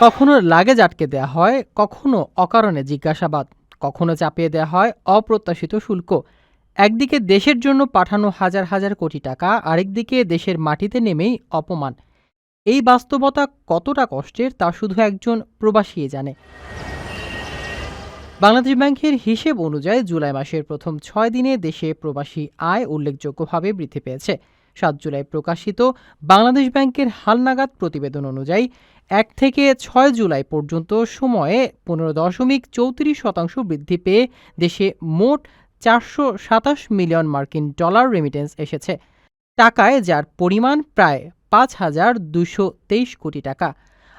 কখনো লাগেজ আটকে দেওয়া হয়, কখনো অকারণে জিজ্ঞাসাবাদ, কখনো চাপিয়ে দেওয়া হয় অপ্রত্যাশিত শুল্ক। একদিকে দেশের জন্য পাঠানো হাজার হাজার কোটি টাকা, আরেকদিকে দেশের মাটিতে নেমেই অপমান। এই বাস্তবতা কতটা কষ্টের তা শুধু একজন প্রবাসী জানে। বাংলাদেশ ব্যাংকের হিসেব অনুযায়ী জুলাই মাসের প্রথম ছয় দিনে দেশে প্রবাসী আয় উল্লেখযোগ্যভাবে বৃদ্ধি পেয়েছে। সাত জুলাই প্রকাশিত বাংলাদেশ ব্যাংকের হালনাগাদ প্রতিবেদন অনুযায়ী, এক থেকে ছয় জুলাই পর্যন্ত সময়ে পনেরো দশমিক চৌত্রিশ শতাংশ বৃদ্ধি পেয়ে দেশে মোট চারশো সাতাশ মিলিয়ন মার্কিন ডলার রেমিটেন্স এসেছে। টাকায় যার পরিমাণ প্রায় পাঁচ হাজার দুশো তেইশ কোটি টাকা।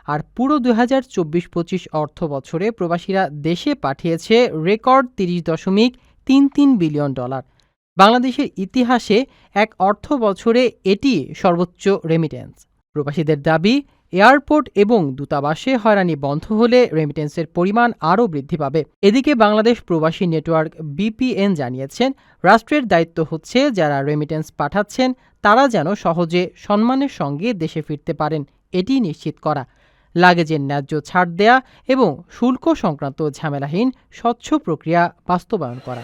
আর পুরো দুই হাজার চব্বিশ পঁচিশ অর্থ বছরে প্রবাসীরা দেশে পাঠিয়েছে রেকর্ড তিরিশ দশমিক তিন তিন বিলিয়ন ডলার। বাংলাদেশের ইতিহাসে এক অর্থ বছরে এটি সর্বোচ্চ রেমিটেন্স প্রবাসীদের দাবি, এয়ারপোর্ট এবং দূতাবাসে হয়রানি বন্ধ হলে রেমিটেন্সের পরিমাণ আরও বৃদ্ধি পাবে। এদিকে বাংলাদেশ প্রবাসী নেটওয়ার্ক বিপিএন জানিয়েছেন, রাষ্ট্রের দায়িত্ব হচ্ছে যারা রেমিটেন্স পাঠাচ্ছেন, তারা যেন সহজে সম্মানের সঙ্গে দেশে ফিরতে পারেন, এটি নিশ্চিত করা। লাগেজের ন্যায্য ছাড় দেয়া এবং শুল্ক সংক্রান্ত ঝামেলাহীন স্বচ্ছ প্রক্রিয়া বাস্তবায়ন করা।